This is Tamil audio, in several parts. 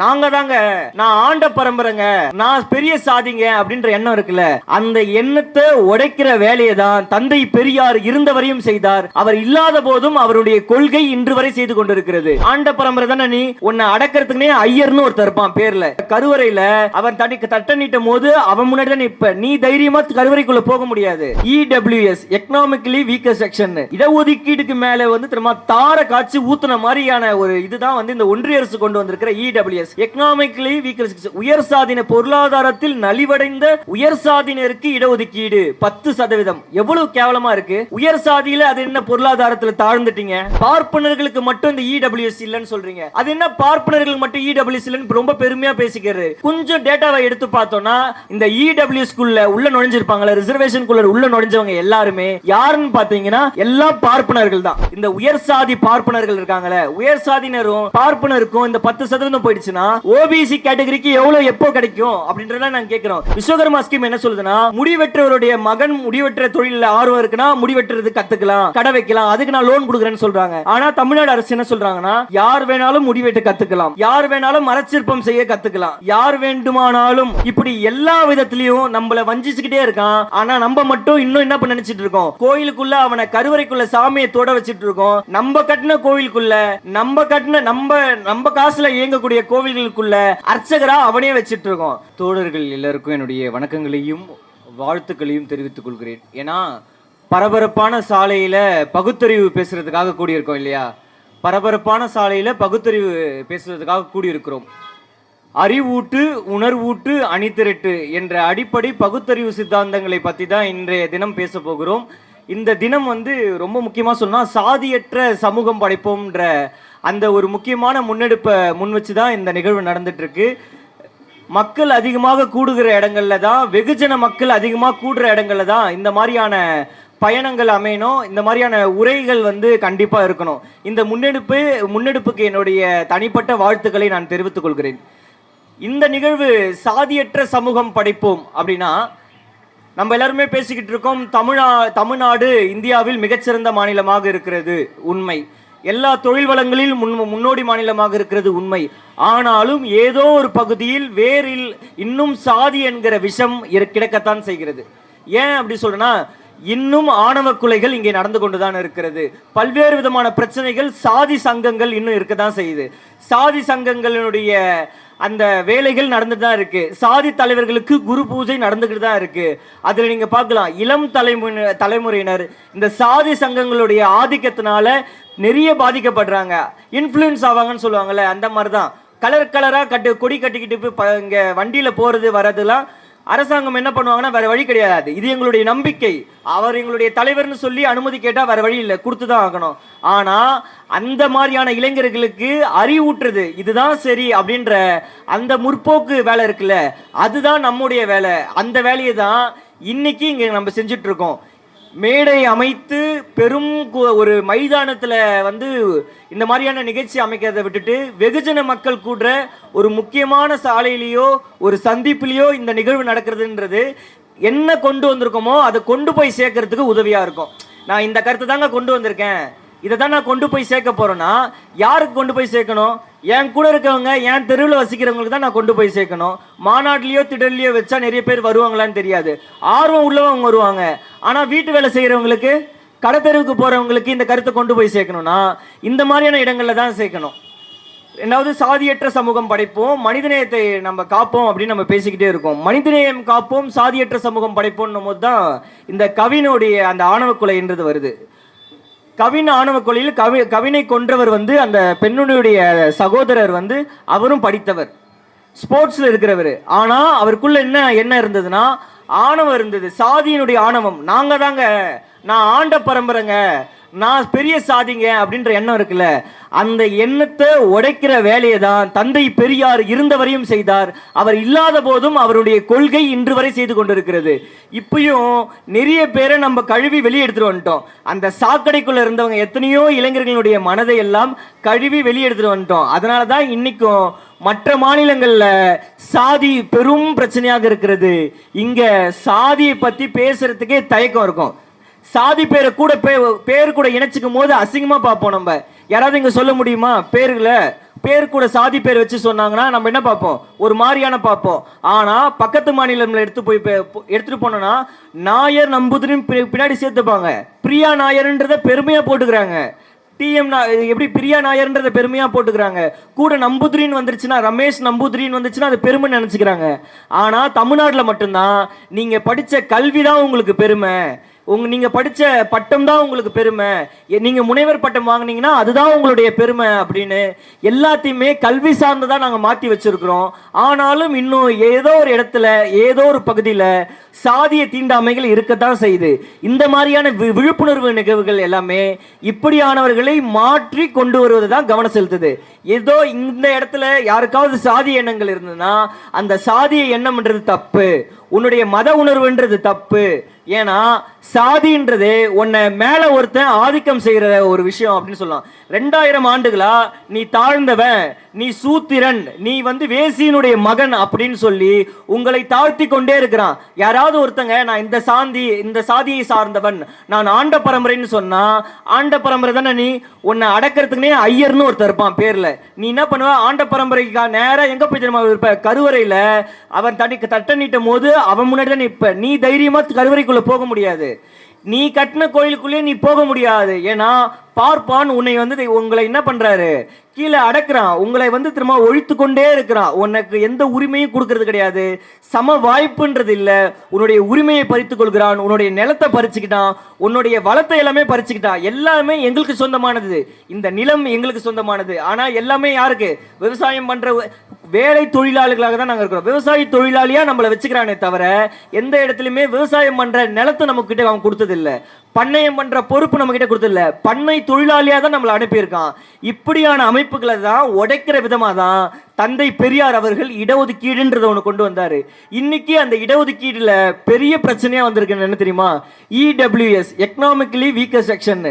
நாங்க தாங்க. நான் ஆண்ட பரம்பரைங்க. நான் பெரிய சாதிங்க அப்படின்ற எண்ணம் இருக்குல்ல. அந்த எண்ணத்தை உடைக்கிற வேலையை தான் தந்தை பெரியார் இருந்தவரையும் செய்தார். அவர் இல்லாத போதும் அவருடைய கொள்கை இன்று வரை செய்து கொண்டிருக்கிறது. ஆண்ட பரம்பரை தானே நீ? உன்னை அடக்கிறதுக்குனே ஐயர்னு ஒருத்தர் இருப்பான் பேர்ல. கருவறையில அவன் தனிக்கு தட்ட நீட்டும் போது அவன் முன்னாடி தான் நீ தைரியமா கருவறைக்குள்ள போக முடியாது. இடபிள்யூஎஸ் எக்கனாமிக்கலி வீக்கர் செக்ஷன் இடஒதுக்கீடுக்கு மேல வந்து திரும்ப தார காட்சி ஊத்துன மாதிரியான ஒரு இதுதான் வந்து இந்த ஒன்றிய அரசு கொண்டு வந்திருக்கிற E EWS economically weaker section உயர் சாதின பொருளாதாரத்தில் நலிவடைந்த உயர் சாதியினருக்கு இடஒதுக்கீடு பத்து சதவீதம். எவ்வளவு கேவலமா இருக்கு? உயர் சாதியில அது என்ன பொருளாதாரத்துல தாழ்ந்துட்டீங்க? பார்ப்பனர்களுக்கு மட்டும் இந்த இடபிள்யூஎஸ் இல்லைன்னு சொல்றீங்க. அது என்ன பார்ப்பனர்களுக்கு மட்டும் இடபிள்யூஎஸ் இல்லைன்னு ரொம்ப பெருமையா பேசிக்கிறது கொஞ்சம் டேட்டாவை எடுத்து பார்த்தோம்னா இந்த E இடபிள்யூஎஸ் குள்ள உள்ள நுழைஞ்சிருப்பாங்களா ரிசர்வேஷன் குள்ள உள்ள நுழைஞ்சவங்க எல்லாருமே யாருன்னு பாத்தீங்கன்னா எல்லா பார்ப்பனர்கள் தான். இந்த உயர் சாதி பார்ப்பனர்கள் இருக்காங்களே உயர் சாதியினரும் பார்ப்பனருக்கும் இந்த பத்து சதவீதம் போயிடுச்சு போயிடுச்சுன்னா ஓபிசி கேட்டகரிக்கு எவ்வளவு எப்போ கிடைக்கும் அப்படின்றத நாங்க கேட்கிறோம் விஸ்வகர்மா ஸ்கீம் என்ன சொல்லுதுன்னா முடிவெற்றவருடைய மகன் முடிவெற்ற தொழில ஆர்வம் இருக்குன்னா முடிவெற்றது கத்துக்கலாம் கடை வைக்கலாம் அதுக்கு நான் லோன் கொடுக்குறேன்னு சொல்றாங்க. ஆனா தமிழ்நாடு அரசு என்ன சொல்றாங்கன்னா யார் வேணாலும் முடிவெட்ட கத்துக்கலாம். யார் வேணாலும் மரச்சிற்பம் செய்ய கத்துக்கலாம். யார் வேண்டுமானாலும் இப்படி எல்லா விதத்திலையும் நம்மள வஞ்சிச்சுக்கிட்டே இருக்கான். ஆனா நம்ம மட்டும் இன்னும் என்ன பண்ண நினைச்சிட்டு இருக்கோம்? கோயிலுக்குள்ள அவனை கருவறைக்குள்ள சாமியை தொட வச்சிட்டு இருக்கோம். நம்ம கட்டின கோயிலுக்குள்ள நம்ம கட்டின நம்ம நம்ம காசுல இயங்கக்கூடிய கோவில்களுக்குள்ள அர்ச்சகரா அவனே வச்சிட்டு இருக்கோம் தோழர்கள் எல்லாருக்கும் என்னுடைய வணக்கங்களையும் வாழ்த்துக்களையும் தெரிவித்துக் கொள்கிறேன். ஏன்னா பரபரப்பான சாலையில பகுத்தறிவு பேசுறதுக்காக கூடியிருக்கோம் இல்லையா? பரபரப்பான சாலையில பகுத்தறிவு பேசுறதுக்காக கூடியிருக்கிறோம். அறிவூட்டு உணர்வூட்டு அணிதிரட்டு என்ற அடிப்படை பகுத்தறிவு சித்தாந்தங்களை பற்றி தான் இன்றைய தினம் பேச போகிறோம். இந்த தினம் வந்து ரொம்ப முக்கியமாக சொன்னால் சாதியற்ற சமூகம் படைப்போம்ன்ற அந்த ஒரு முக்கியமான முன்னெடுப்பை முன் வச்சு தான் இந்த நிகழ்வு நடந்துட்டுருக்கு. மக்கள் அதிகமாக கூடுகிற இடங்கள்ல தான் வெகுஜன மக்கள் அதிகமாக கூடுற இடங்கள்ல தான் இந்த மாதிரியான பயணங்கள் அமையணும். இந்த மாதிரியான உரைகள் வந்து கண்டிப்பாக இருக்கணும். இந்த முன்னெடுப்பு முன்னெடுப்புக்கு என்னுடைய தனிப்பட்ட வாழ்த்துக்களை நான் தெரிவித்துக் கொள்கிறேன். இந்த நிகழ்வு சாதியற்ற சமூகம் படைப்போம் அப்படின்னா நம்ம எல்லாருமே பேசிக்கிட்டு இருக்கோம் தமிழா தமிழ்நாடு இந்தியாவில் மிகச்சிறந்த மாநிலமாக இருக்கிறது உண்மை. எல்லா தொழில் வளங்களில் முன் முன்னோடி மாநிலமாக இருக்கிறது உண்மை. ஆனாலும் ஏதோ ஒரு பகுதியில் வேறில் இன்னும் சாதி என்கிற விஷம் கிடக்கத்தான் செய்கிறது. ஏன் அப்படி சொல்றேன்னா இன்னும் ஆணவ குலைகள் இங்கே நடந்து கொண்டுதான் இருக்கிறது. பல்வேறு விதமான பிரச்சனைகள் சாதி சங்கங்கள் இன்னும் இருக்க தான் செய்யுது. சாதி சங்கங்களினுடைய அந்த வேலைகள் நடந்துட்டு தான் இருக்கு. சாதி தலைவர்களுக்கு குரு பூஜை நடந்துக்கிட்டு தான் இருக்கு. அதில் நீங்க பார்க்கலாம் இளம் தலைமுறை தலைமுறையினர் இந்த சாதி சங்கங்களுடைய ஆதிக்கத்தினால நிறைய பாதிக்கப்படுறாங்க. இன்ஃப்ளூயன்ஸ் ஆவாங்கன்னு சொல்லுவாங்கல்ல அந்த மாதிரி தான் கலர் கலராக கட்டு கொடி கட்டிக்கிட்டு போய் ப- வண்டியில் போகிறது போறது அரசாங்கம் என்ன பண்ணுவாங்கன்னா வேறு வழி கிடையாது. இது எங்களுடைய நம்பிக்கை. அவர் எங்களுடைய தலைவர்னு சொல்லி அனுமதி கேட்டால் வேறு வழி இல்லை. கொடுத்து தான் ஆகணும். ஆனால் அந்த மாதிரியான இளைஞர்களுக்கு அறிவூட்டுறது இதுதான் சரி அப்படின்ற அந்த முற்போக்கு வேலை இருக்குல்ல அதுதான் நம்முடைய வேலை. அந்த வேலையை தான் இன்னைக்கு இங்கே நம்ம செஞ்சிட்ருக்கோம் இருக்கோம். மேடை அமைத்து பெரும் கு- ஒரு மைதானத்தில் வந்து இந்த மாதிரியான நிகழ்ச்சி அமைக்கிறதை விட்டுட்டு வெகுஜன மக்கள் கூடுற ஒரு முக்கியமான சாலையிலேயோ ஒரு சந்திப்புலேயோ இந்த நிகழ்வு நடக்கிறதுன்றது என்ன கொண்டு வந்திருக்கோமோ அதை கொண்டு போய் சேர்க்கறதுக்கு உதவியாக இருக்கும். நான் இந்த கருத்தை தாங்க கொண்டு வந்திருக்கேன். இதை தான் நான் கொண்டு போய் சேர்க்க போகிறேன்னா யாருக்கு கொண்டு போய் சேர்க்கணும்? என் கூட இருக்கவங்க என் தெருவில் வசிக்கிறவங்களுக்கு தான் நான் கொண்டு போய் சேர்க்கணும். மாநாட்டிலேயோ திடல்லையோ வச்சா நிறைய பேர் வருவாங்களான்னு தெரியாது. ஆர்வம் உள்ளவங்க வருவாங்க. ஆனால் வீட்டு வேலை செய்கிறவங்களுக்கு கடத்தெருவுக்கு போகிறவங்களுக்கு இந்த கருத்தை கொண்டு போய் சேர்க்கணும்னா இந்த மாதிரியான இடங்களில் தான் சேர்க்கணும். ரெண்டாவது சாதியற்ற சமூகம் படைப்போம் மனிதநேயத்தை நம்ம காப்போம் அப்படின்னு நம்ம பேசிக்கிட்டே இருக்கோம். மனிதநேயம் காப்போம் சாதியற்ற சமூகம் படைப்போம்னும் போது தான் இந்த கவினுடைய அந்த ஆணவ கொலைன்றது வருது. கவின் ஆணவ கொலையில் கவி கவினை கொன்றவர் வந்து அந்த பெண்ணுடைய சகோதரர் வந்து அவரும் படித்தவர். ஸ்போர்ட்ஸில் இருக்கிறவர். ஆனால் அவருக்குள்ள என்ன என்ன இருந்ததுன்னா ஆணவம் இருந்தது. சாதியினுடைய ஆணவம். நாங்கள் தாங்க நான் ஆண்ட பரம்பரைங்க. நான் பெரிய சாதிங்க அப்படின்ற எண்ணம் இருக்குல்ல அந்த எண்ணத்தை உடைக்கிற வேலையை தான் தந்தை பெரியார் இருந்தவரையும் செய்தார். அவர் இல்லாத போதும் அவருடைய கொள்கை இன்று வரை செய்து கொண்டிருக்கிறது. இப்பயும் நிறைய பேரை நம்ம கழுவி வெளியே எடுத்துட்டு வந்துட்டோம். அந்த சாக்கடைக்குள்ள இருந்தவங்க எத்தனையோ இளைஞர்களுடைய மனதை எல்லாம் கழுவி வெளியே எடுத்துட்டு வந்துட்டோம். அதனால தான் இன்னைக்கும் மற்ற மாநிலங்களில் சாதி பெரும் பிரச்சனையாக இருக்கிறது. இங்க சாதியை பத்தி பேசுறதுக்கே தயக்கம் இருக்கும். சாதி பேரை கூட பேர் கூட இணைச்சிக்கும் போது அசிங்கமாக பார்ப்போம் நம்ம. யாராவது இங்கே சொல்ல முடியுமா? பேர்களை பேர் கூட சாதி பேர் வச்சு சொன்னாங்கன்னா நம்ம என்ன பார்ப்போம்? ஒரு மாதிரியான பார்ப்போம். ஆனால் பக்கத்து மாநிலம்ல எடுத்து போய் எடுத்துகிட்டு போ- எடுத்துட்டு போனோம்னா நாயர் நம்பூதிரின்னு பி- பின்னாடி சேர்த்துப்பாங்க. பிரியா நாயர்ன்றத பெருமையாக போட்டுக்கிறாங்க. டிஎம் எப்படி பிரியா நாயர்ன்றத பெருமையாக போட்டுக்கிறாங்க. கூட நம்பூதிரின்னு வந்துருச்சுன்னா ரமேஷ் நம்பூதிரின்னு வந்துச்சுன்னா அது பெருமை நினச்சிக்கிறாங்க. ஆனால் தமிழ்நாட்டில் மட்டும்தான். நீங்கள் படித்த கல்வி தான் உங்களுக்கு பெருமை. உங்க நீங்க படிச்ச பட்டம் தான் உங்களுக்கு பெருமை. நீங்க முனைவர் பட்டம் வாங்குனீங்கன்னா அதுதான் உங்களுடைய பெருமை அப்படின்னு எல்லாத்தையுமே கல்வி சார்ந்து தான் நாங்க மாத்தி வச்சிருக்கிறோம். ஆனாலும் இன்னும் ஏதோ ஒரு இடத்துல ஏதோ ஒரு பகுதியில சாதிய தீண்டாமைகள் இருக்கத்தான் செய்யுது. இந்த மாதிரியான வி- விழிப்புணர்வு நிகழ்வுகள் எல்லாமே இப்படியானவர்களை மாற்றி கொண்டு வருவது தான் கவனம் செலுத்துது. ஏதோ இந்த இடத்துல யாருக்காவது சாதி எண்ணங்கள் இருந்ததுன்னா அந்த சாதிய எண்ணம்ன்றது தப்பு. உன்னுடைய மத உணர்வுன்றது தப்பு. ஏன்னா சாதின்றது உன்னை மேலே ஒருத்தன் ஆதிக்கம் செய்கிற ஒரு விஷயம் அப்படின்னு சொல்லலாம். ரெண்டாயிரம் ஆண்டுகளா நீ தாழ்ந்தவன் நீ சூத்திரன் நீ வந்து வேசியினுடைய மகன் அப்படின்னு சொல்லி உங்களை தாழ்த்தி கொண்டே இருக்கிறான். யாராவது ஒருத்தங்க நான் இந்த சாந்தி இந்த சாதியை சார்ந்தவன் நான் ஆண்ட பரம்பரைன்னு சொன்னா ஆண்ட பரம்பரை தானே நீ? உன்னை அடக்கிறதுக்குனே ஐயர்னு ஒருத்தர் இருப்பான் பேரில். நீ என்ன பண்ணுவ? ஆண்ட பரம்பரைக்கா நேராக எங்கே போய் தெரியுமா இருப்ப? கருவறையில் அவன் தனி தட்ட நீட்டும் போது அவன் முன்னாடி தான் நிற்ப நீ தைரியமா கருவறைக்குள்ள போக முடியாது. நீ கட்டின கோயிலுக்குள்ளே நீ போக முடியாது. ஏன்னா பார்ப்பான் உன்னை வந்து உங்களை என்ன பண்றாரு? கீழே அடக்குறான். உங்களை வந்து திரும்ப ஒழித்து கொண்டே இருக்கிறான். உனக்கு எந்த உரிமையும் கொடுக்கறது கிடையாது. சம வாய்ப்புன்றது இல்லை. உன்னுடைய உரிமையை பறித்து கொள்கிறான். உன்னுடைய நிலத்தை பறிச்சுக்கிட்டான். உன்னுடைய வளத்தை எல்லாமே பறிச்சுக்கிட்டான். எல்லாமே எங்களுக்கு சொந்தமானது. இந்த நிலம் எங்களுக்கு சொந்தமானது. ஆனால் எல்லாமே யாருக்கு? விவசாயம் பண்ணுற வேலை தொழிலாளர்களாக தான் நாங்கள் இருக்கிறோம். விவசாய தொழிலாளியாக நம்மளை வச்சுக்கிறானே தவிர எந்த இடத்துலையுமே விவசாயம் பண்ணுற நிலத்தை நம்ம கிட்ட அவன் கொடுத்ததில்லை. பண்ணையம் பண்ற பொறுப்பு நம்ம கிட்ட பண்ணை தொழிலாளியா தான் நம்மளை அனுப்பியிருக்கான். இப்படியான அமைப்புகளை தான் உடைக்கிற விதமா தான் தந்தை பெரியார் அவர்கள் இடஒதுக்கீடுன்றதை ஒன்று கொண்டு வந்தார். இன்னைக்கு அந்த இடஒதுக்கீடுல பெரிய பிரச்சனையா வந்திருக்கு என்ன தெரியுமா? இடபிள்யூஎஸ் எக்கனாமிக்கலி வீக்கர் செக்ஷன்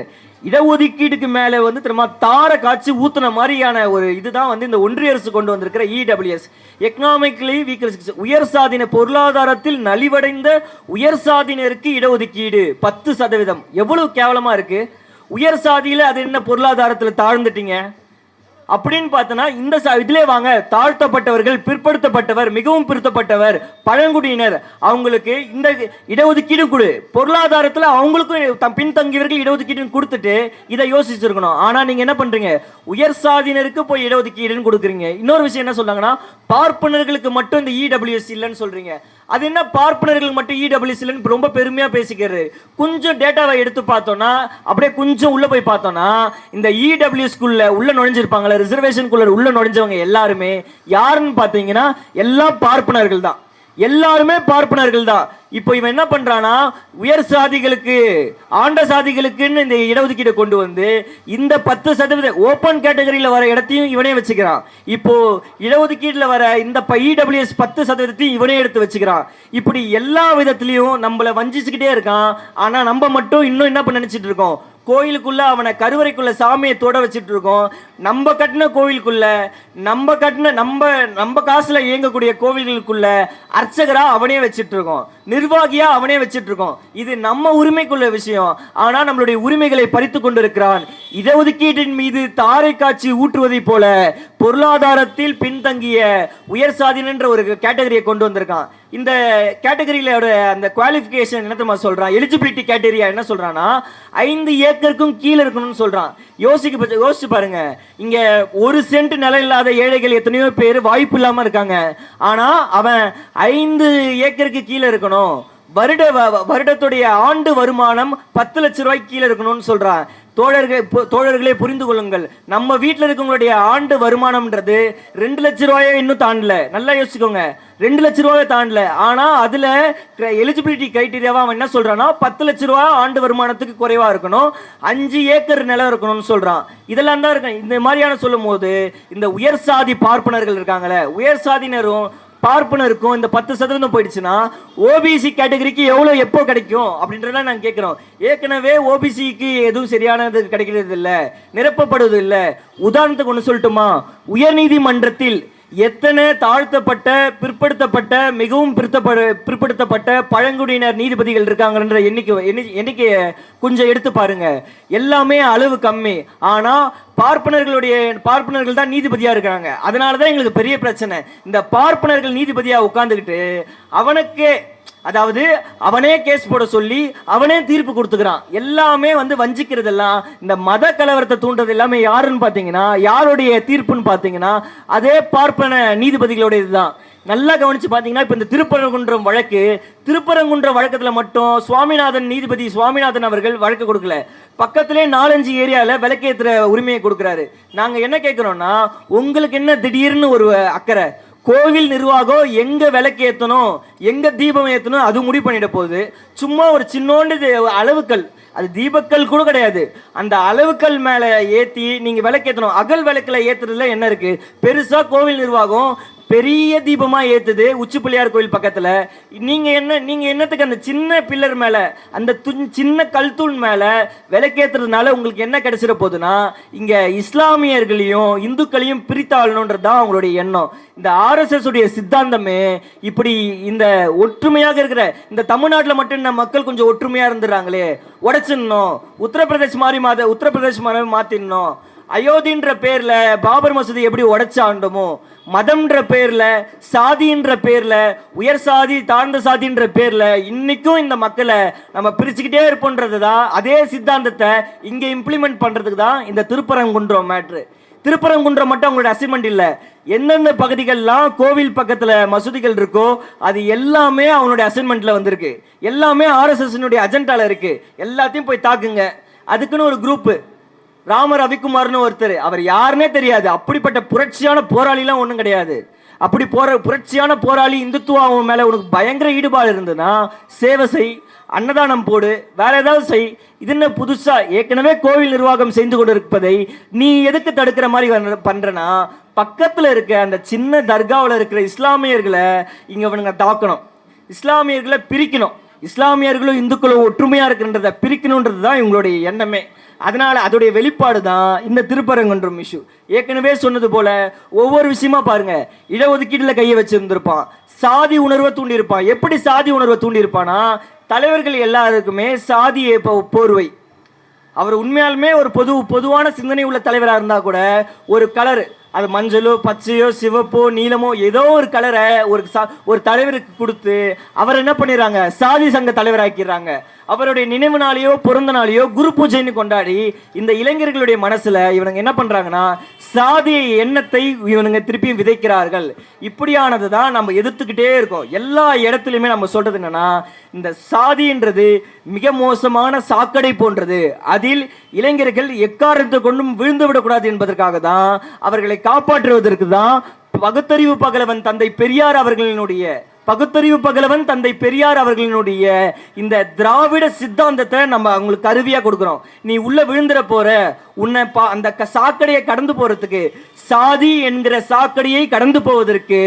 இடஒதுக்கீடுக்கு மேலே வந்து திரும்ப தார காய்ச்சி ஊத்துன மாதிரியான ஒரு இதுதான் வந்து இந்த ஒன்றிய அரசு கொண்டு வந்திருக்கிற இடபிள்யூஎஸ் எக்கனாமிக்கலி வீக்கர் உயர் சாதின பொருளாதாரத்தில் நலிவடைந்த உயர் சாதியினருக்கு இடஒதுக்கீடு பத்து சதவீதம். எவ்வளவு கேவலமா இருக்கு? உயர் சாதியில் அது என்ன பொருளாதாரத்தில் தாழ்ந்துட்டீங்க? அப்படின்னு பார்த்தோன்னா இந்த இதிலே வாங்க தாழ்த்தப்பட்டவர்கள் பிற்படுத்தப்பட்டவர் மிகவும் பிற்படுத்தப்பட்டவர் பழங்குடியினர் அவங்களுக்கு இந்த இடஒதுக்கீடு கொடு. பொருளாதாரத்தில் அவங்களுக்கும் தம் பின்தங்கியவர்கள் இடஒதுக்கீடு கொடுத்துட்டு இதை யோசிச்சிருக்கணும். ஆனால் நீங்கள் என்ன பண்ணுறீங்க உயர் சாதியினருக்கு போய் இடஒதுக்கீடுன்னு கொடுக்குறீங்க. இன்னொரு விஷயம் என்ன சொல்றாங்கன்னா பார்ப்பனர்களுக்கு மட்டும் இந்த இடபிள்யூஎஸ் இல்லைன்னு சொல்கிறீங்க அது என்ன பார்ப்பனர்கள் மட்டும் இடபிள்யூசிலன்னு ரொம்ப பெருமையாக பேசிக்கிறது கொஞ்சம் டேட்டாவை எடுத்து பார்த்தோன்னா அப்படியே கொஞ்சம் உள்ளே போய் பார்த்தோன்னா இந்த இடபிள்யூ ஸ்கூலில் உள்ளே நுழைஞ்சிருப்பாங்களே ரிசர்வேஷனுக்குள்ளே உள்ளே நுழைஞ்சவங்க எல்லாருமே யாருன்னு பார்த்தீங்கன்னா எல்லாம் பார்ப்பனர்கள் தான். எல்லாருமே பார்ப்பனர்கள் தான். இப்போ இவன் என்ன பண்றானா உயர் சாதிகளுக்கு ஆண்ட சாதிகளுக்குன்னு இந்த இடஒதுக்கீடு கொண்டு வந்து இந்த பத்து சதவீத ஓப்பன் கேட்டகரியில் வர இடத்தையும் இவனே வச்சுக்கிறான். இப்போ இடஒதுக்கீட்டில் வர இந்த இடபிள்யூஎஸ் பத்து சதவீதத்தையும் இவனே எடுத்து வச்சுக்கிறான். இப்படி எல்லா விதத்திலையும் நம்மளை வஞ்சிச்சுக்கிட்டே இருக்கான். ஆனால் நம்ம மட்டும் இன்னும் என்ன பண்ண நினச்சிட்டு இருக்கோம்? கோயிலுக்குள்ளே அவனை கருவறைக்குள்ளே சாமியை தொட வச்சுட்டு இருக்கோம் நம்ம கட்டின கோவிலுக்குள்ளே நம்ம கட்டின நம்ம நம்ம காசில் இயங்கக்கூடிய கோவில்களுக்குள்ளே அர்ச்சகராக அவனே வச்சுட்டு இருக்கோம் நிர்வாகியா அவனே வச்சுட்டு இருக்கோம் இது நம்ம உரிமைக்குள்ள விஷயம். ஆனா நம்மளுடைய உரிமைகளை பறித்து கொண்டிருக்கிறான். இடஒதுக்கீட்டின் மீது தாரை காட்சி ஊற்றுவதை போல பொருளாதாரத்தில் பின்தங்கிய உயர் சாதினன்ற ஒரு கேட்டகரியை கொண்டு வந்திருக்கான். இந்த கேட்டகரியிலோட அந்த குவாலிஃபிகேஷன் என்ன தெரியுமா சொல்றான்? எலிஜிபிலிட்டி கேட்டகரியா என்ன சொல்றான்னா ஐந்து ஏக்கருக்கும் கீழே இருக்கணும்னு சொல்றான். யோசிக்க யோசிச்சு பாருங்க. இங்க ஒரு சென்ட் நிலம் இல்லாத ஏழைகள் எத்தனையோ பேர் வாய்ப்பு இல்லாம இருக்காங்க. ஆனா அவன் ஐந்து ஏக்கருக்கு கீழே இருக்கணும். வருட வ- வருடத்துடைய ஆண்டு வருமானம் பத்து லட்ச ரூபாய்க்கு கீழே இருக்கணும்னு சொல்கிறான் தோழர்கள் தோழர்களே புரிந்து கொள்ளுங்கள். நம்ம வீட்டில் இருக்கவங்களுடைய ஆண்டு வருமானம்ன்றது ரெண்டு லட்ச ரூபாயை இன்னும் தாண்டல. நல்லா யோசிச்சுக்கோங்க. ரெண்டு லட்ச ரூபாயை தாண்டல. ஆனால் அதில் எலிஜிபிலிட்டி கிரைட்டீரியாவா அவன் என்ன சொல்கிறான்னா பத்து லட்ச ரூபா ஆண்டு வருமானத்துக்கு குறைவாக இருக்கணும். அஞ்சு ஏக்கர் நிலம் இருக்கணும்னு சொல்கிறான் இதெல்லாம் தான் இருக்கும் இந்த மாதிரியான சொல்லும் போது இந்த உயர் சாதி பார்ப்பனர்கள் இருக்காங்களே உயர் சாதியினரும் பார்ப்பனருக்கும் இந்த பத்து சதவீதம் போயிடுச்சுன்னா ஓபிசி கேட்டகரிக்கு எவ்வளோ எப்போ கிடைக்கும் அப்படின்றத நாங்கள் கேட்குறோம். ஏற்கனவே ஓபிசிக்கு எதுவும் சரியானது கிடைக்கிறது இல்லை நிரப்பப்படுவது இல்லை உதாரணத்துக்கு ஒன்று சொல்லட்டுமா? உயர்நீதிமன்றத்தில் எத்தனை தாழ்த்தப்பட்ட பிற்படுத்தப்பட்ட மிகவும் பிற்படுத்தப்பட பிற்படுத்தப்பட்ட பழங்குடியினர் நீதிபதிகள் இருக்காங்கன்ற எண்ணிக்கை எண்ணி- எண்ணிக்கையை கொஞ்சம் எடுத்து பாருங்க. எல்லாமே அளவு கம்மி. ஆனால் பார்ப்பனர்களுடைய பார்ப்பனர்கள் தான் நீதிபதியாக இருக்காங்க அதனால தான் எங்களுக்கு பெரிய பிரச்சனை. இந்த பார்ப்பனர்கள் நீதிபதியாக உட்காந்துக்கிட்டு அவனுக்கே அதாவது அவனே கேஸ் போட சொல்லி அவனே தீர்ப்பு கொடுத்துக்கிறான். எல்லாமே வந்து வஞ்சிக்கிறதெல்லாம் இந்த மத கலவரத்தை தூண்டுறது எல்லாமே யாருன்னு பார்த்தீங்கன்னா யாருடைய தீர்ப்புன்னு பார்த்தீங்கன்னா அதே பார்ப்பன நீதிபதிகளுடைய இதுதான் நல்லா கவனிச்சு பார்த்தீங்கன்னா இப்போ இந்த திருப்பரங்குன்றம் வழக்கு திருப்பரங்குன்றம் வழக்கத்தில் மட்டும் சுவாமிநாதன் நீதிபதி சுவாமிநாதன் அவர்கள் வழக்கு கொடுக்கல. பக்கத்திலே நாலஞ்சு ஏரியாவில் விளக்கேற்றுற உரிமையை கொடுக்குறாரு. நாங்கள் என்ன கேட்குறோன்னா உங்களுக்கு என்ன திடீர்னு ஒரு அக்கறை? கோவில் நிர்வாகம் எங்கே விளக்கு ஏற்றணும் எங்கே தீபம் ஏற்றணும் அது முடிவு பண்ணிட போகுது. சும்மா ஒரு சின்னோண்டு இது அளவுக்கல். அது தீபக்கல் கூட கிடையாது. அந்த அளவுக்கல் மேலே ஏற்றி நீங்கள் விளக்கேற்றணும் அகல் விளக்கில் ஏற்றுறதுல என்ன இருக்குது பெருசாக கோவில் நிர்வாகம் பெரிய தீபமா ஏத்துது உச்சி பிள்ளையார் கோயில் பக்கத்துல. நீங்க என்ன நீங்க என்னத்துக்கு அந்த சின்ன பில்லர் மேல அந்த துண்- சின்ன கல்தூண் மேல விளக்கேத்துறதுனால உங்களுக்கு என்ன கிடைச்சிட போகுதுன்னா இங்க இஸ்லாமியர்களையும் இந்துக்களையும் பிரித்தாளணுன்றது தான் அவங்களுடைய எண்ணம். இந்த ஆர்எஸ்எஸ் உடைய சித்தாந்தமே இப்படி இந்த ஒற்றுமையாக இருக்கிற இந்த தமிழ்நாட்டில் மட்டும் இந்த மக்கள் கொஞ்சம் ஒற்றுமையா இருந்துடுறாங்களே உடைச்சிடணும். உத்தரப்பிரதேஷ் மாதிரி மாத உத்தரப்பிரதேஷ் மாதிரி மாத்திடணும். அயோத்தின்ற பேர்ல பாபர் மசூதி எப்படி உடைச்சாண்டமோ மதம்ன்ற பேரில் சாதின்ற பேரில் உயர் சாதி தாழ்ந்த சாதின்ற பேரில் இன்றைக்கும் இந்த மக்களை நம்ம பிரிச்சுக்கிட்டே இருப்போன்றது தான் அதே சித்தாந்தத்தை இங்கே இம்ப்ளிமெண்ட் பண்ணுறதுக்கு தான் இந்த திருப்பரங்குன்றம் மேட்ரு திருப்பரங்குன்றம் மட்டும் அவங்களோட அசைன்மெண்ட் இல்லை. எந்தெந்த பகுதிகள்லாம் கோவில் பக்கத்தில் மசூதிகள் இருக்கோ அது எல்லாமே அவனுடைய அசைன்மெண்ட்டில் வந்திருக்கு. எல்லாமே ஆர்எஸ்எஸ்னுடைய அஜெண்டாவில் இருக்குது எல்லாத்தையும் போய் தாக்குங்க. அதுக்குன்னு ஒரு குரூப்பு ராம ரவிக்குமார்னு ஒருத்தர். அவர் யாருன்னே தெரியாது. அப்படிப்பட்ட புரட்சியான போராளிலாம் ஒன்றும் கிடையாது. அப்படி போற புரட்சியான போராளி இந்துத்துவம் அவன் உனக்கு பயங்கர ஈடுபாடு இருந்ததுன்னா சேவை செய் அன்னதானம் போடு வேற ஏதாவது செய். இது என்ன புதுசா? ஏற்கனவே கோவில் நிர்வாகம் செய்து கொண்டிருப்பதை நீ எதுக்கு தடுக்கிற மாதிரி வர்ற- பண்றனா பக்கத்தில் இருக்க அந்த சின்ன தர்காவில் இருக்கிற இஸ்லாமியர்களை இங்கே இவனுங்க தாக்கணும். இஸ்லாமியர்களை பிரிக்கணும். இஸ்லாமியர்களும் இந்துக்களும் ஒற்றுமையாக இருக்கின்றத பிரிக்கணுன்றது தான் இவங்களுடைய எண்ணமே. அதனால் அதோடைய வெளிப்பாடு தான் இந்த திருப்பரங்குன்றம் இஷ்யூ ஏற்கனவே சொன்னது போல் ஒவ்வொரு விஷயமா பாருங்கள் இடஒதுக்கீட்டில் கையை வச்சுருந்துருப்பான். சாதி உணர்வை தூண்டியிருப்பான். எப்படி சாதி உணர்வை தூண்டியிருப்பானா தலைவர்கள் எல்லாருக்குமே சாதியை இப்போ போர்வை. அவர் உண்மையாலுமே ஒரு பொது பொதுவான சிந்தனை உள்ள தலைவராக இருந்தால் கூட ஒரு கலர். அது மஞ்சளோ பச்சையோ சிவப்போ நீலமோ ஏதோ ஒரு கலரை ஒரு சா ஒரு தலைவருக்கு கொடுத்து அவர் என்ன பண்ணிடுறாங்க? சாதி சங்க தலைவராக்கிறாங்க அவருடைய நினைவு நாளையோ பிறந்த நாளையோ குரு பூஜைன்னு கொண்டாடி இந்த இளைஞர்களுடைய மனசுல இவனுங்க என்ன பண்றாங்கன்னா சாதிய எண்ணத்தை இவனுங்க திருப்பியும் விதைக்கிறார்கள். இப்படியானது தான் நம்ம எதிர்த்துக்கிட்டே இருக்கோம். எல்லா இடத்துலையுமே நம்ம சொல்றது என்னன்னா இந்த சாதின்றது மிக மோசமான சாக்கடை போன்றது. அதில் இளைஞர்கள் எக்காரணத்தை கொண்டும் விழுந்து விடக்கூடாது என்பதற்காக தான் அவர்களை காப்பாற்றுவதற்கு தான் பகுத்தறிவு பகலவன் தந்தை பெரியார் அவர்களினுடைய பகுத்தறிவு பகலவன் தந்தை பெரியார் அவர்களினுடைய இந்த திராவிட சித்தாந்தத்தை நம்ம அவங்களுக்கு கருவியாக கொடுக்குறோம். நீ உள்ளே விழுந்துற போற உன்னை பா அந்த க- சாக்கடையை கடந்து போகிறதுக்கு சாதி என்கிற சாக்கடையை கடந்து போவதற்கு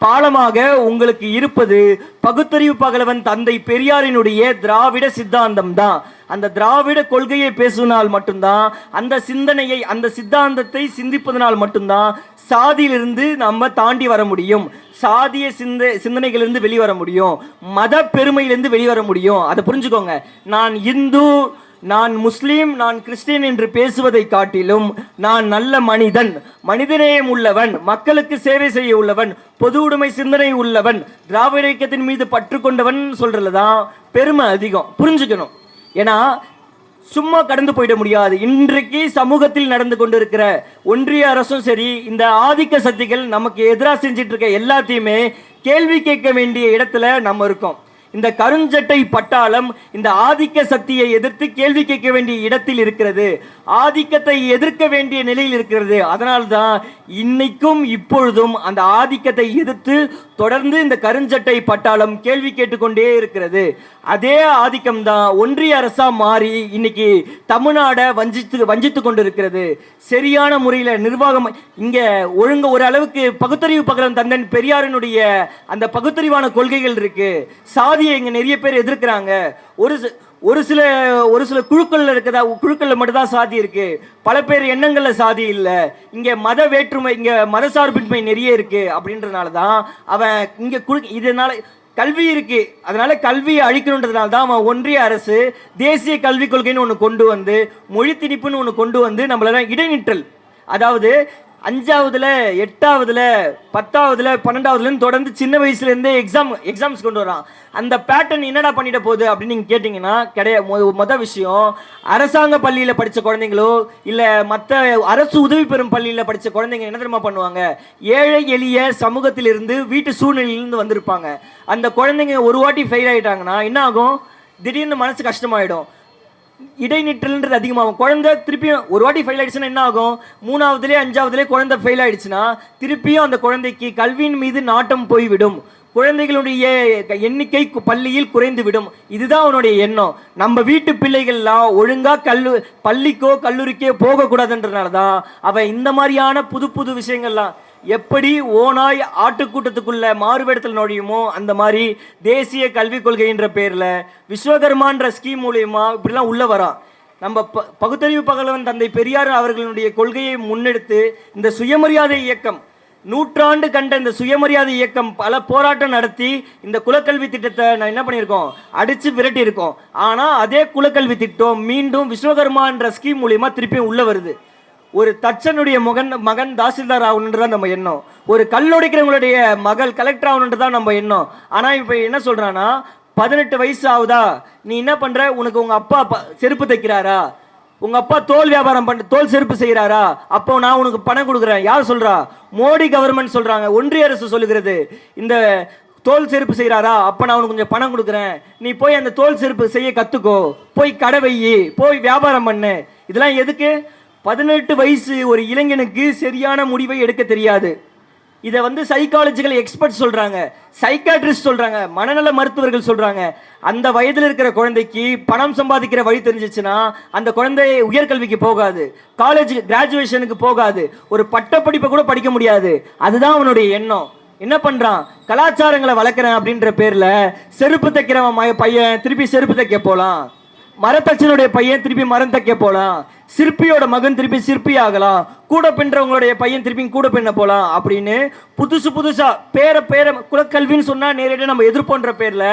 பாலமாக உங்களுக்கு இருப்பது பகுத்தறிவு பகலவன் தந்தை பெரியாரினுடைய திராவிட சித்தாந்தம் தான். அந்த திராவிட கொள்கையை பேசுனால் மட்டும்தான் அந்த சிந்தனையை அந்த சித்தாந்தத்தை சிந்திப்பதனால் மட்டும்தான் சாதியிலிருந்து நம்ம தாண்டி வர முடியும். சாதிய சிந்த சிந்தனைகளிலிருந்து வெளிவர முடியும். மத பெருமையிலிருந்து வெளிவர முடியும். அதை புரிஞ்சுக்கோங்க. நான் இந்து நான் முஸ்லீம் நான் கிறிஸ்டியன் என்று பேசுவதை காட்டிலும் நான் நல்ல மனிதன். மனிதநேயம் உள்ளவன் மக்களுக்கு சேவை செய்ய உள்ளவன் பொது உடைமை சிந்தனை உள்ளவன் திராவிட இயக்கத்தின் மீது பற்று கொண்டவன் சொல்றதுல தான் பெருமை அதிகம். புரிஞ்சுக்கணும். ஏன்னா சும்மா கடந்து போயிட முடியாது. இன்றைக்கு சமூகத்தில் நடந்து கொண்டிருக்கிற ஒன்றிய அரசும் சரி இந்த ஆதிக்க சக்திகள் நமக்கு எதிராக செஞ்சிட்டு இருக்க எல்லாத்தையுமே கேள்வி கேட்க வேண்டிய இடத்துல நம்ம இருக்கோம். இந்த கருஞ்சட்டை பட்டாளம் இந்த ஆதிக்க சக்தியை எதிர்த்து கேள்வி கேட்க வேண்டிய இடத்தில் இருக்கிறது. ஆதிக்கத்தை எதிர்க்க வேண்டிய நிலையில் இருக்கிறது. அதனால்தான் இன்னைக்கும் இப்பொழுதும் அந்த ஆதிக்கத்தை எதிர்த்து தொடர்ந்து இந்த கருஞ்சட்டை பட்டாளம் கேள்வி கேட்டுக்கொண்டே இருக்கிறது. அதே ஆதிக்கம் தான் ஒன்றிய அரசா மாறி இன்னைக்கு தமிழ்நாடை வஞ்சித்து வஞ்சித்து கொண்டிருக்கிறது. சரியான முறையில் நிர்வாகம் இங்க ஒழுங்கு ஒரு அளவுக்கு பகுத்தறிவு பகலம் தந்தன் பெரியாரினுடைய அந்த பகுத்தறிவான கொள்கைகள் இருக்கு. சாதியை இங்க நிறைய பேர் எதிர்க்கிறாங்க. ஒரு ஒரு சில ஒரு சில குழுக்கள்ல இருக்கதா குழுக்கள்ல மட்டும்தான் சாதி இருக்கு. பல பேர் எண்ணங்கள்ல சாதி இல்லை. இங்க மத வேற்றுமை இங்க மத சார்பின்மை நிறைய இருக்கு. அப்படின்றதுனால தான் அவன் இங்க குழு இதனால கல்வி இருக்கு. அதனால கல்வியை அழிக்கணுன்றதுனால தான் அவன் ஒன்றிய அரசு தேசிய கல்விக் கொள்கைன்னு ஒன்று கொண்டு வந்து மொழி திணிப்புன்னு ஒன்று கொண்டு வந்து நம்மளெல்லாம் இடைநிற்றல். அதாவது அஞ்சாவதுல எட்டாவதுல பத்தாவதுல பன்னெண்டாவதுலன்னு தொடர்ந்து சின்ன வயசுலேருந்தே எக்ஸாம் எக்ஸாம்ஸ் கொண்டு வரான். அந்த பேட்டர்ன் என்னடா பண்ணிட போகுது அப்படின்னு நீங்கள் கேட்டிங்கன்னா கிடையாது மொ- விஷயம் அரசாங்க பள்ளியில் படித்த குழந்தைங்களோ இல்லை மற்ற அரசு உதவி பெறும் பள்ளியில் படித்த குழந்தைங்க என்ன தெரியுமா பண்ணுவாங்க? ஏழை எளிய சமூகத்திலிருந்து வீட்டு சூழ்நிலையிலிருந்து வந்திருப்பாங்க. அந்த குழந்தைங்க ஒரு வாட்டி ஃபெயில் ஆகிட்டாங்கன்னா என்ன ஆகும்? திடீர்னு மனசு கஷ்டமாயிடும். இடைநிற்றல்ன்றது அதிகமாகும். குழந்தை திருப்பியும் ஒரு வாட்டி ஃபெயில் ஆயிடுச்சுன்னா என்ன ஆகும்? மூணாவதுலேயே அஞ்சாவதுலேயே குழந்தை ஃபெயில் ஆயிடுச்சுன்னா திருப்பியும் அந்த குழந்தைக்கு கல்வியின் மீது நாட்டம் போய்விடும். குழந்தைகளுடைய எண்ணிக்கை பள்ளியில் குறைந்து விடும் இதுதான் அவனுடைய எண்ணம். நம்ம வீட்டு பிள்ளைகள்லாம் ஒழுங்காக கல்லு பள்ளிக்கோ கல்லூரிக்கோ போகக்கூடாதுன்றனால தான் அவன் இந்த மாதிரியான புது புது விஷயங்கள்லாம் எப்படி ஓனாய் ஆட்டுக்கூட்டத்துக்குள்ள மாறுவேடத்தில் நுழையுமோ அந்த மாதிரி தேசிய கல்விக் கொள்கைன்ற பேரில் விஸ்வகர்மான்ற ஸ்கீம் மூலியமா இப்படிலாம் உள்ள வரான் நம்ம ப பகுத்தறிவு பகலவன் தந்தை பெரியார் அவர்களுடைய கொள்கையை முன்னெடுத்து இந்த சுயமரியாதை இயக்கம் நூற்றாண்டு கண்ட இந்த சுயமரியாதை இயக்கம் பல போராட்டம் நடத்தி இந்த குலக்கல்வி திட்டத்தை நான் என்ன பண்ணியிருக்கோம்? அடித்து விரட்டி இருக்கோம் அதே குலக்கல்வி திட்டம் மீண்டும் விஸ்வகர்மான்ற ஸ்கீம் மூலயமா திருப்பியும் உள்ளே வருது. ஒரு தச்சனுடைய மகன் மகன் தாசில்தார் ஆகணுன்றதான் நம்ம எண்ணம். ஒரு கல்லுடைக்கிறவங்களுடைய மகள் கலெக்டர் ஆகணுன்றதான் நம்ம எண்ணம். ஆனால் இப்போ என்ன சொல்கிறான்னா பதினெட்டு வயசு ஆகுதா? நீ என்ன பண்ணுற உனக்கு உங்கள் அப்பா ப- செருப்பு தைக்கிறாரா? உங்கள் அப்பா தோல் வியாபாரம் பண்ண தோல் செருப்பு செய்கிறாரா? அப்போ நான் உனக்கு பணம் கொடுக்குறேன். யார் சொல்கிறா மோடி கவர்மெண்ட் சொல்கிறாங்க ஒன்றிய அரசு சொல்லுகிறது. இந்த தோல் செருப்பு செய்கிறாரா? அப்போ நான் உனக்கு கொஞ்சம் பணம் கொடுக்குறேன். நீ போய் அந்த தோல் செருப்பு செய்ய கற்றுக்கோ போய் கடை வையி போய் வியாபாரம் பண்ணு. இதெல்லாம் எதுக்கு? பதினெட்டு வயசு ஒரு இளைஞனுக்கு சரியான முடிவை எடுக்க தெரியாது. இதை வந்து சைக்காலஜிக்கல் எக்ஸ்பர்ட் சொல்கிறாங்க சைக்காட்ரிஸ்ட் சொல்கிறாங்க மனநல மருத்துவர்கள் சொல்கிறாங்க அந்த வயதில் இருக்கிற குழந்தைக்கு பணம் சம்பாதிக்கிற வழி தெரிஞ்சிச்சுன்னா அந்த குழந்தை உயர்கல்விக்கு போகாது. காலேஜ் கிராஜுவேஷனுக்கு போகாது. ஒரு பட்டப்படிப்பை கூட படிக்க முடியாது. அதுதான் அவனுடைய எண்ணம். என்ன பண்ணுறான் கலாச்சாரங்களை வளர்க்குறேன் அப்படின்ற பேரில் செருப்பு தைக்கிறவன் மய- பையன் திருப்பி செருப்பு தைக்க போகலாம் மரத்தச்சனுடைய பையன் திருப்பி மரம் தைக்க போகலாம் சிற்பியோட மகன் திருப்பி சிற்பி ஆகலாம் கூட பின்றவங்களுடைய பையன் திருப்பி கூட பின்ன போகலாம் அப்படின்னு புதுசு புதுசாக பேர பேர குலக்கல்வின்னு சொன்னால் நேரடியாக நம்ம எதிர்ப்போன்ற பேரில்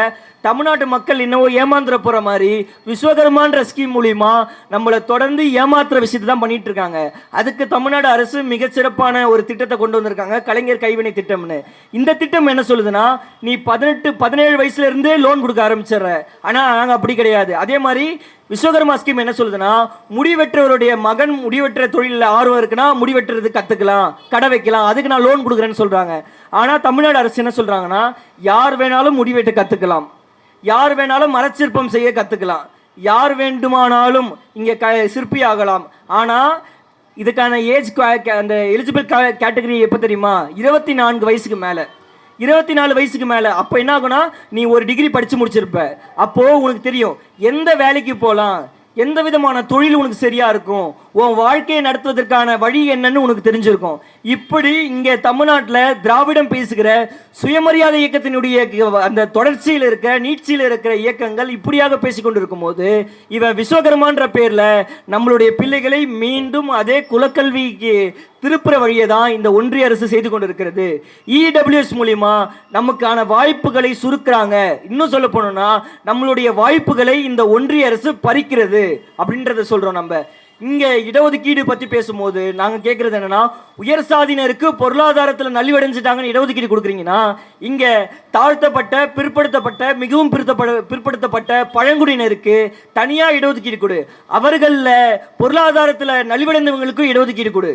தமிழ்நாட்டு மக்கள் என்னவோ ஏமாந்துற போகிற மாதிரி விஸ்வகர்மான்ற ஸ்கீம் மூலிமா நம்மளை தொடர்ந்து ஏமாத்துற விஷயத்தை தான் பண்ணிட்டு இருக்காங்க. அதுக்கு தமிழ்நாடு அரசு மிகச்சிறப்பான ஒரு திட்டத்தை கொண்டு வந்திருக்காங்க. கலைஞர் கைவினை திட்டம்னு. இந்த திட்டம் என்ன சொல்லுதுன்னா நீ பதினெட்டு பதினேழு வயசுலேருந்தே லோன் கொடுக்க ஆரம்பிச்சிடுற. ஆனால் நாங்கள் அப்படி கிடையாது. அதே மாதிரி விஸ்வகர்மா ஸ்கீம் என்ன சொல்லுதுன்னா முடிவெற்றவருடைய மகன் முடிவெற்ற தொழிலில் ஆர்வம் இருக்குன்னா முடிவெட்டுறது கத்துக்கலாம் கடை வைக்கலாம் அதுக்கு நான் லோன் கொடுக்குறேன்னு சொல்றாங்க. ஆனால் தமிழ்நாடு அரசு என்ன சொல்றாங்கன்னா யார் வேணாலும் முடிவெட்ட கற்றுக்கலாம் யார் வேணாலும் மரச்சிற்பம் செய்ய கற்றுக்கலாம் யார் வேண்டுமானாலும் இங்கே க சிற்பி ஆகலாம். ஆனால் இதுக்கான ஏஜ் அந்த எலிஜிபிள் கேட்டகரி எப்போ தெரியுமா? இருபத்தி நான்கு வயசுக்கு மேலே. இருபத்தி நாலு வயசுக்கு மேலே. அப்போ என்ன ஆகுனா நீ ஒரு டிகிரி படித்து முடிச்சிருப்ப. அப்போது உனக்கு தெரியும் எந்த வேலைக்கு போகலாம் எந்த விதமான தொழில் உனக்கு சரியாக இருக்கும் உன் வாழ்க்கையை நடத்துவதற்கான வழி என்னன்னு உனக்கு தெரிஞ்சிருக்கும். இப்படி இங்கே தமிழ்நாட்டில் திராவிடம் பேசுகிற சுயமரியாதை இயக்கத்தினுடைய அந்த தொடர்ச்சியில் இருக்க நீட்சியில் இருக்கிற இயக்கங்கள் இப்படியாக பேசிக்கொண்டு இருக்கும்போது இவன் விஸ்வகர்மான்ற பேரில் நம்மளுடைய பிள்ளைகளை மீண்டும் அதே குலக்கல்விக்கு திருப்புற வழியை தான் இந்த ஒன்றிய அரசு செய்து கொண்டிருக்கிறது. இடபிள்யூஎஸ் மூலிமா நமக்கான வாய்ப்புகளை சுருக்கிறாங்க. இன்னும் சொல்ல போனோம்னா நம்மளுடைய வாய்ப்புகளை இந்த ஒன்றிய அரசு பறிக்கிறது அப்படின்றத சொல்கிறோம் நம்ம. இங்கே இடஒதுக்கீடு பற்றி பேசும்போது நாங்கள் கேட்குறது என்னென்னா உயர் சாதியினருக்கு பொருளாதாரத்தில் நலிவடைஞ்சிட்டாங்கன்னு இடஒதுக்கீடு கொடுக்குறீங்கன்னா இங்கே தாழ்த்தப்பட்ட பிற்படுத்தப்பட்ட மிகவும் பிற்படுத்தப்பட பிற்படுத்தப்பட்ட பழங்குடியினருக்கு தனியாக இடஒதுக்கீடு கொடு. அவர்களில் பொருளாதாரத்தில் நலிவடைந்தவங்களுக்கும் இடஒதுக்கீடு கொடு.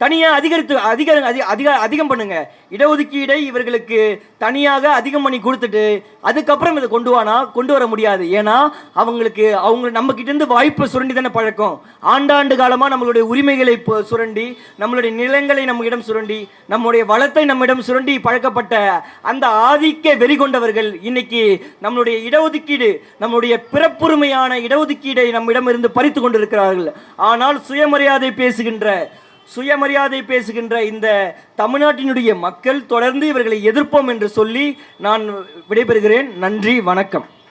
தனியாக அதிகரித்து அதிக அதிக அதிகம் பண்ணுங்க. இடஒதுக்கீடை இவர்களுக்கு தனியாக அதிகம் பண்ணி கொடுத்துட்டு அதுக்கப்புறம் இதை கொண்டு வானா கொண்டு வர முடியாது. ஏன்னா அவங்களுக்கு அவங்க நம்ம கிட்டேருந்து வாய்ப்பை சுரண்டி தானே பழக்கம். ஆண்டாண்டு காலமாக நம்மளுடைய உரிமைகளை இப்போ சுரண்டி நம்மளுடைய நிலங்களை நம்மிடம் சுரண்டி நம்முடைய வளத்தை நம்மிடம் சுரண்டி பழக்கப்பட்ட அந்த ஆதிக்க வெறி கொண்டவர்கள் இன்னைக்கு நம்மளுடைய இடஒதுக்கீடு நம்மளுடைய பிறப்புரிமையான இடஒதுக்கீடை நம்மிடம் இருந்து பறித்து கொண்டிருக்கிறார்கள். ஆனால் சுயமரியாதை பேசுகின்ற சுயமரியாதை பேசுகின்ற இந்த தமிழ்நாட்டினுடைய மக்கள் தொடர்ந்து இவர்களை எதிர்ப்போம் என்று சொல்லி நான் விடைபெறுகிறேன். நன்றி வணக்கம்.